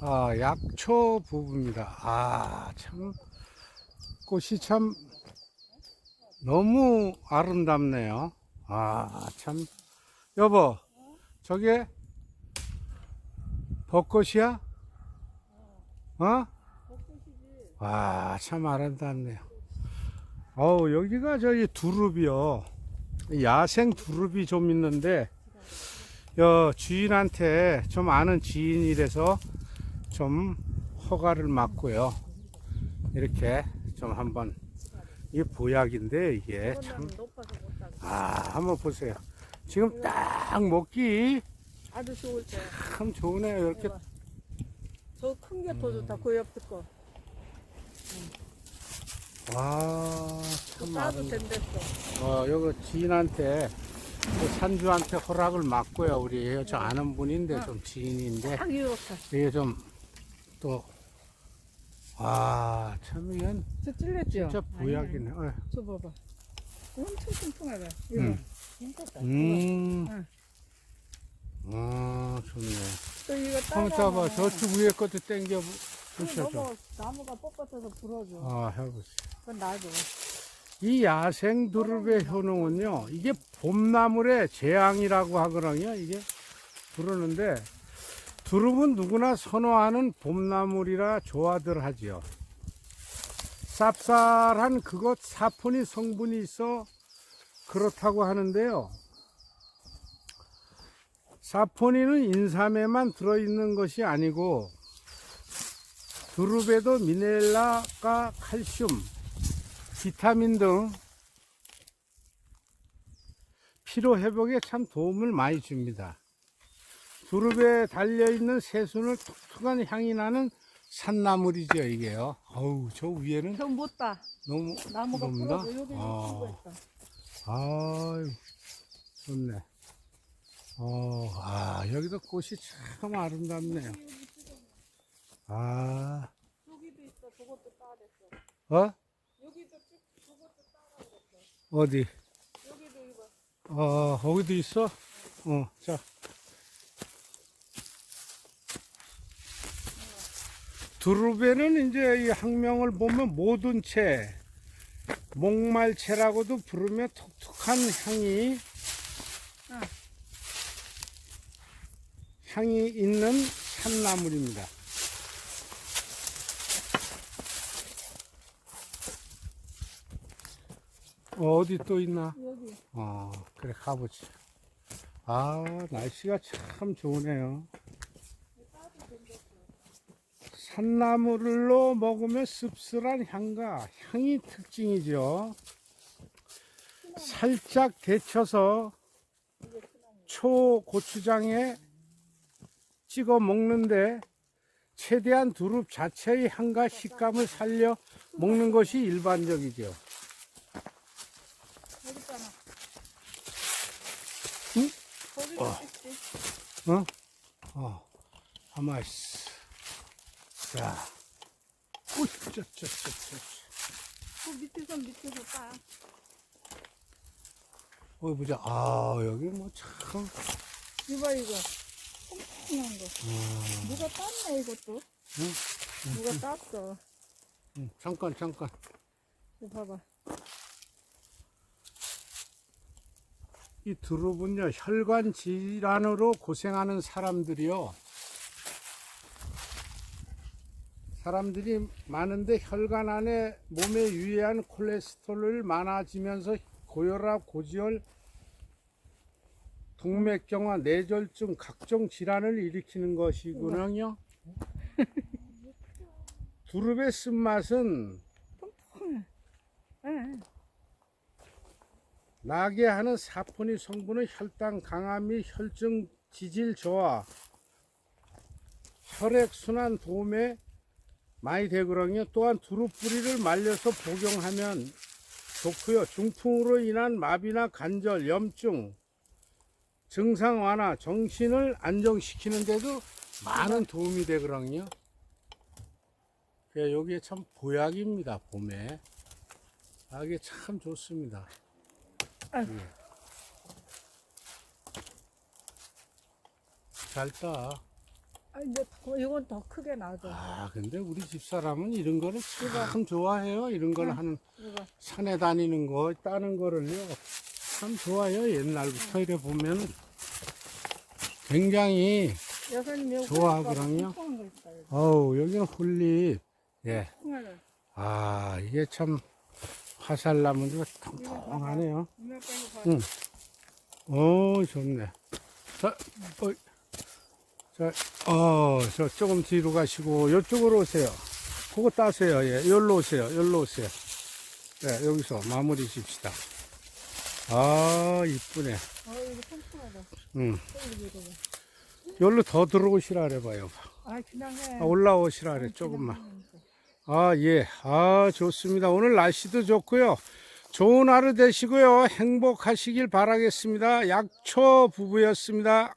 아, 약초 부부입니다. 아, 참, 꽃이 참 너무 아름답네요. 아, 참. 여보, 저게 벚꽃이야? 어? 와, 참 아름답네요. 어우, 여기가 저기 두릅이요. 야생 두릅이 좀 있는데, 여 주인한테 좀 아는 지인이라서 좀 허가를 맡고요. 이렇게 좀 한번 이 보약인데 이게 참. 아, 한번 보세요. 지금 딱 먹기 아주 좋을 때. 참 좋으네요. 이렇게 저 큰 게 더 좋다. 그 옆에 거. 와, 참 따도 아름. 된댔어. 어, 여기 지인한테 그 산주한테 허락을 맡고요. 우리 저 아는 분인데 좀 지인인데 딱. 이게 좀 또 와, 참 이건 저 찔렸죠? 진짜 보약이네. 어. 저 봐봐. 엄청. 이거. 음. 괜찮다. 음. 응. 아, 좋네. 또 이거 한번 따라. 따봐. 저쪽 위에 것도 땡겨 보셔줘. 너무 나무가 뻣뻣해서 부러져. 아, 해보세요. 그건 놔줘. 이 야생 두릅의 효능은요, 이게 봄나물의 재앙이라고 하거든요, 이게. 부르는데, 두릅은 누구나 선호하는 봄나물이라 좋아들 하지요. 쌉쌀한 그것 사포니 성분이 있어 그렇다고 하는데요. 사포닌은 인삼에만 들어있는 것이 아니고, 두릅에도 미네랄과 칼슘, 비타민 등 피로 회복에 참 도움을 많이 줍니다. 두릅에 달려있는 새순을 톡톡한 향이 나는 산나물이죠, 이게요. 어우, 저 위에는 전못 따. 너무 나무가 높나? 부러져. 여기 아. 아유, 좋네. 어, 아, 여기도 꽃이 참 아름답네요. 아, 여기도 있어. 저것도 따야. 어? 여기도 쭉 저것도 따라. 어디? 여기도 이거. 어, 거기도 있어? 어, 자. 두릅에는 이제 이 학명을 보면 모든 채, 목말채라고도 부르며 톡톡한 향이, 응. 향이 있는 산나물입니다. 어, 어디 또 있나? 여기. 어, 그래, 가보지. 아, 날씨가 참 좋으네요. 산나물로 먹으면 씁쓸한 향과 향이 특징이죠. 살짝 데쳐서 초 고추장에 찍어 먹는데 최대한 두릅 자체의 향과 식감을 살려 먹는 것이 일반적이죠. 응? 어. 어? 어, 가만있어. 자. 우쩌쩌쩌쩌. 그 밑에서 밑에서 따. 어디 보자. 아, 여기 뭐 참. 이봐 이거. 통통한 거. 누가 땄네 이것도. 응? 누가 땄어. 응, 잠깐, 잠깐. 이거 봐봐. 이 두릅은요, 혈관 질환으로 고생하는 사람들이요. 사람들이 많은데 혈관 안에 몸에 유해한 콜레스테롤이 많아지면서 고혈압, 고지혈, 동맥경화, 뇌졸중 각종 질환을 일으키는 것이군요. 두릅의 쓴맛은 예. 나게 하는 사포닌 성분은 혈당 강화 및 혈증 지질 저하, 혈액 순환 도움에 많이 되거든요. 또한 두릅 뿌리를 말려서 복용하면 좋고요. 중풍으로 인한 마비나 관절, 염증, 증상 완화, 정신을 안정시키는 데도 많은 도움이 되거든요. 여기에 참 보약입니다. 봄에. 아, 이게 참 좋습니다. 아이고. 예. 잘 따. 아, 이제 더- 이건 더 크게 나죠. 아, 근데 우리 집사람은 이런 거를 참 좋아해요. 이런 걸 하는, 이거 산에 다니는 거, 따는 거를요. 참 좋아요. 옛날부터 이래 보면 굉장히, 여사님 거 있어요. 어우, 여기는 홀리. 예. 통화를. 아, 이게 참 화살나무도 통통하네요. 이거 빨리 봐. 응. 오, 좋네. 자, 어, 자, 어, 저 조금 뒤로 가시고, 이쪽으로 오세요. 그거 따세요. 예, 여기로 오세요. 여기로 오세요. 네, 여기서 마무리 집시다. 아, 이쁘네. 어, 이거 통통하다. 응. 여기로 더 들어오시라 그래봐요. 아, 그냥 해. 아, 올라오시라 그래, 조금만. 아, 예. 아, 좋습니다. 오늘 날씨도 좋고요. 좋은 하루 되시고요. 행복하시길 바라겠습니다. 약초 부부였습니다.